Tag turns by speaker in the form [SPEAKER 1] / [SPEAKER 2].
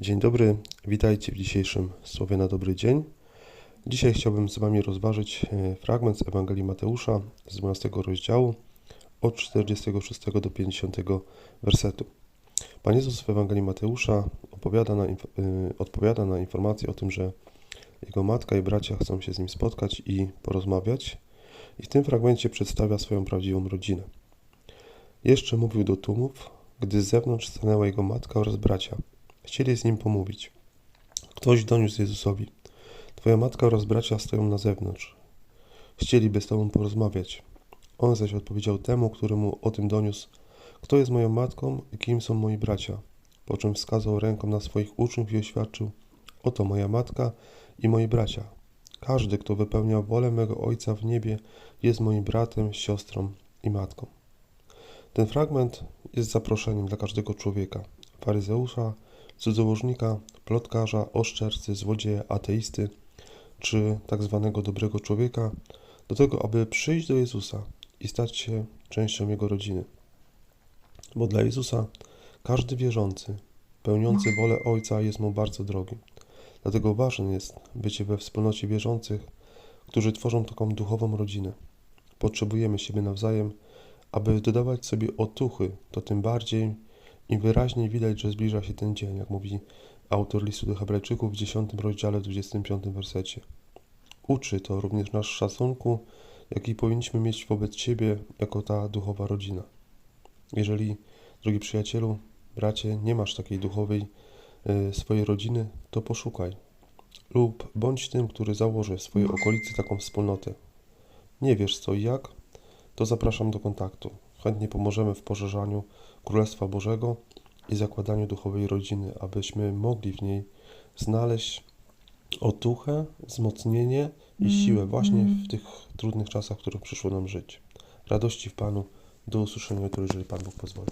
[SPEAKER 1] Dzień dobry, witajcie w dzisiejszym Słowie na dobry dzień. Dzisiaj chciałbym z Wami rozważyć e, fragment z Ewangelii Mateusza z 12 rozdziału od 46 do 50 wersetu. Pan Jezus w Ewangelii Mateusza opowiada na, y, odpowiada na informację o tym, że jego matka i bracia chcą się z nim spotkać i porozmawiać i w tym fragmencie przedstawia swoją prawdziwą rodzinę. Jeszcze mówił do tłumów, gdy z zewnątrz stanęła jego matka oraz bracia. Chcieli z nim pomówić. Ktoś doniósł Jezusowi: Twoja matka oraz bracia stoją na zewnątrz. Chcieliby z tobą porozmawiać. On zaś odpowiedział temu, który mu o tym doniósł: Kto jest moją matką i kim są moi bracia? Po czym wskazał ręką na swoich uczniów i oświadczył: Oto moja matka i moi bracia. Każdy, kto wypełnia wolę mego Ojca w niebie, jest moim bratem, siostrą i matką. Ten fragment jest zaproszeniem dla każdego człowieka, faryzeusza, cudzołożnika, plotkarza, oszczercy, złodzieja, ateisty, czy tak zwanego dobrego człowieka, do tego, aby przyjść do Jezusa i stać się częścią Jego rodziny. Bo dla Jezusa każdy wierzący, pełniący wolę Ojca jest Mu bardzo drogi. Dlatego ważne jest bycie we wspólnocie wierzących, którzy tworzą taką duchową rodzinę. Potrzebujemy siebie nawzajem, aby dodawać sobie otuchy, to tym bardziej im wyraźniej widać, że zbliża się ten dzień, jak mówi autor listu do Hebrajczyków w 10 rozdziale, w 25 wersecie. Uczy to również nasz szacunku, jaki powinniśmy mieć wobec siebie jako ta duchowa rodzina. Jeżeli, drogi przyjacielu, bracie, nie masz takiej duchowej y, swojej rodziny, to poszukaj. Lub bądź tym, który założy w swojej okolicy taką wspólnotę. Nie wiesz co i jak, to zapraszam do kontaktu. Chętnie pomożemy w poszerzaniu Królestwa Bożego i zakładaniu duchowej rodziny, abyśmy mogli w niej znaleźć otuchę, wzmocnienie i siłę właśnie w tych trudnych czasach, w których przyszło nam żyć. Radości w Panu. Do usłyszenia jutro, jeżeli Pan Bóg pozwoli.